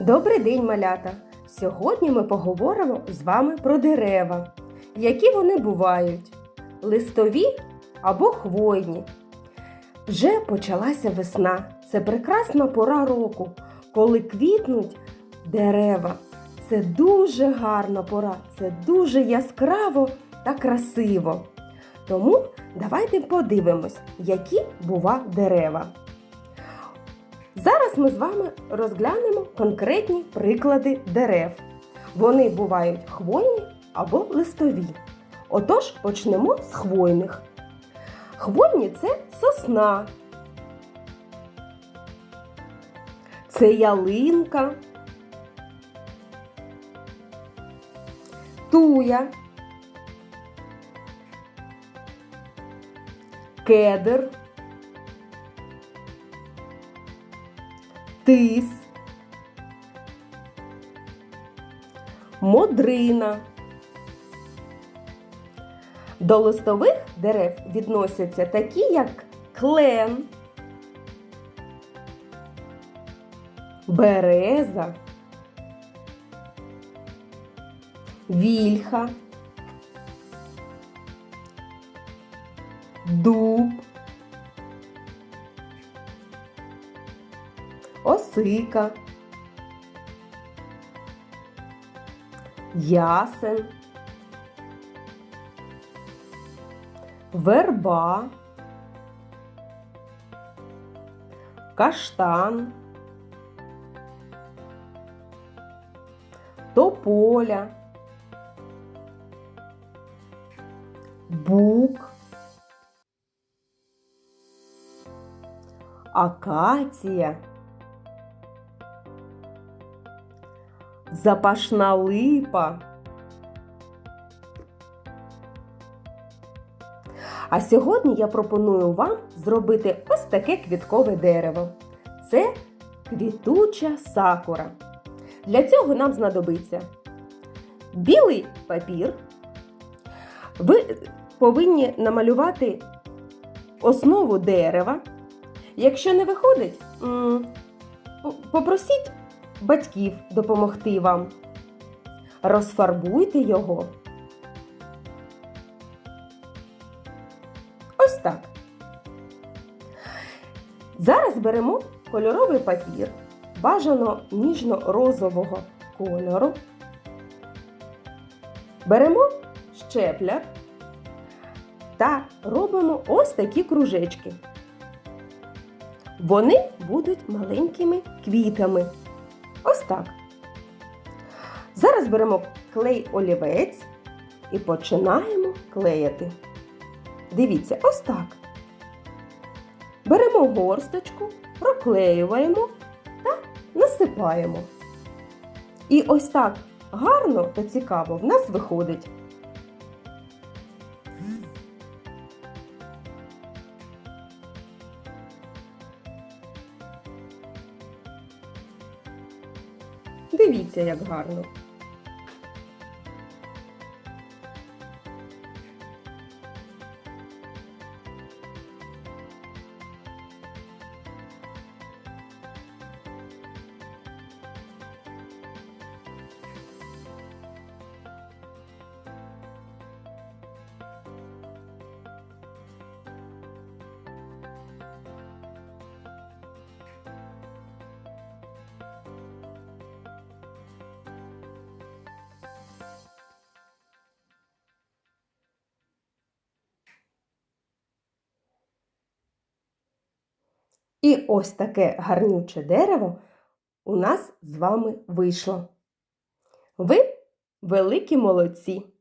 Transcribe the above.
Добрий день, малята! Сьогодні ми поговоримо з вами про дерева. Які вони бувають? Листові або хвойні. Вже почалася весна. Це прекрасна пора року, коли квітнуть дерева. Це дуже гарна пора, це дуже яскраво та красиво. Тому давайте подивимось, які бува дерева. Зараз ми з вами розглянемо конкретні приклади дерев. Вони бувають хвойні або листові. Отож, почнемо з хвойних. Хвойні це сосна, це ялинка, туя, кедр. Тис, модрина. До листових дерев відносяться такі, як клен, береза, вільха, дуб. Осика, ясен, верба, каштан, тополя, бук, акація. Запашна липа. А сьогодні я пропоную вам зробити ось таке квіткове дерево. Це квітуча сакура. Для цього нам знадобиться білий папір. Ви повинні намалювати основу дерева. Якщо не виходить, попросіть батьків допомогти вам. Розфарбуйте його. Ось так. Зараз беремо кольоровий папір, бажано ніжно-розового кольору. Беремо щепляр та робимо ось такі кружечки. Вони будуть маленькими квітами. Ось так. Зараз беремо клей олівець і починаємо клеїти. Дивіться, ось так. Беремо горсточку, проклеюємо та насипаємо. І ось так гарно та цікаво в нас виходить. Дивіться, як гарно. І ось таке гарнюче дерево у нас з вами вийшло. Ви великі молодці!